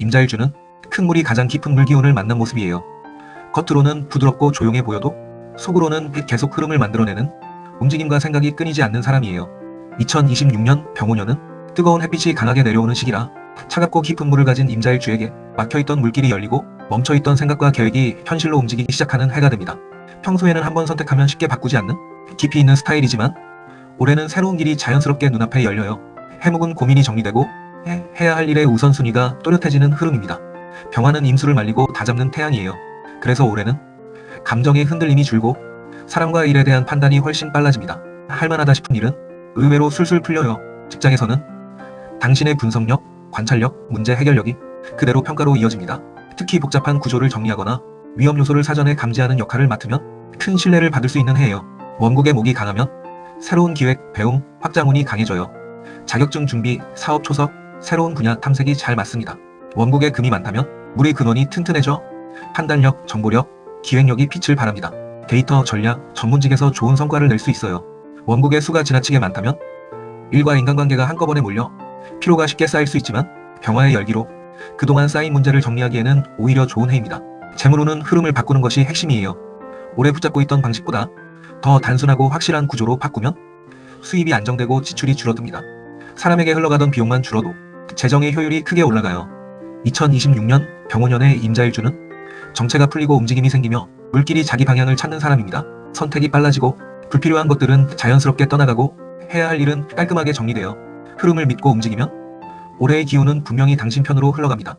임자일주는 큰 물이 가장 깊은 물기운을 만난 모습이에요. 겉으로는 부드럽고 조용해 보여도 속으로는 계속 흐름을 만들어내는 움직임과 생각이 끊이지 않는 사람이에요. 2026년 병오년은 뜨거운 햇빛이 강하게 내려오는 시기라 차갑고 깊은 물을 가진 임자일주에게 막혀있던 물길이 열리고 멈춰있던 생각과 계획이 현실로 움직이기 시작하는 해가 됩니다. 평소에는 한번 선택하면 쉽게 바꾸지 않는 깊이 있는 스타일이지만 올해는 새로운 길이 자연스럽게 눈앞에 열려요. 해묵은 고민이 정리되고 해, 해야 할 일의 우선순위가 또렷해지는 흐름입니다. 병화는 임수를 말리고 다잡는 태양이에요. 그래서 올해는 감정의 흔들림이 줄고 사람과 일에 대한 판단이 훨씬 빨라집니다. 할만하다 싶은 일은 의외로 술술 풀려요. 직장에서는 당신의 분석력, 관찰력, 문제 해결력이 그대로 평가로 이어집니다. 특히 복잡한 구조를 정리하거나 위험 요소를 사전에 감지하는 역할을 맡으면 큰 신뢰를 받을 수 있는 해예요. 원국의 목이 강하면 새로운 기획, 배움, 확장운이 강해져요. 자격증 준비, 사업 초석, 새로운 분야 탐색이 잘 맞습니다. 원국에 금이 많다면 물의 근원이 튼튼해져 판단력, 정보력, 기획력이 빛을 발합니다. 데이터, 전략, 전문직에서 좋은 성과를 낼 수 있어요. 원국의 수가 지나치게 많다면 일과 인간관계가 한꺼번에 몰려 피로가 쉽게 쌓일 수 있지만 병화의 열기로 그동안 쌓인 문제를 정리하기에는 오히려 좋은 해입니다. 재물로는 흐름을 바꾸는 것이 핵심이에요. 오래 붙잡고 있던 방식보다 더 단순하고 확실한 구조로 바꾸면 수입이 안정되고 지출이 줄어듭니다. 사람에게 흘러가던 비용만 줄어도 재정의 효율이 크게 올라가요. 2026년 병원년의 임자일주는 정체가 풀리고 움직임이 생기며 물길이 자기 방향을 찾는 사람입니다. 선택이 빨라지고 불필요한 것들은 자연스럽게 떠나가고 해야 할 일은 깔끔하게 정리되어 흐름을 믿고 움직이면 올해의 기운은 분명히 당신 편으로 흘러갑니다.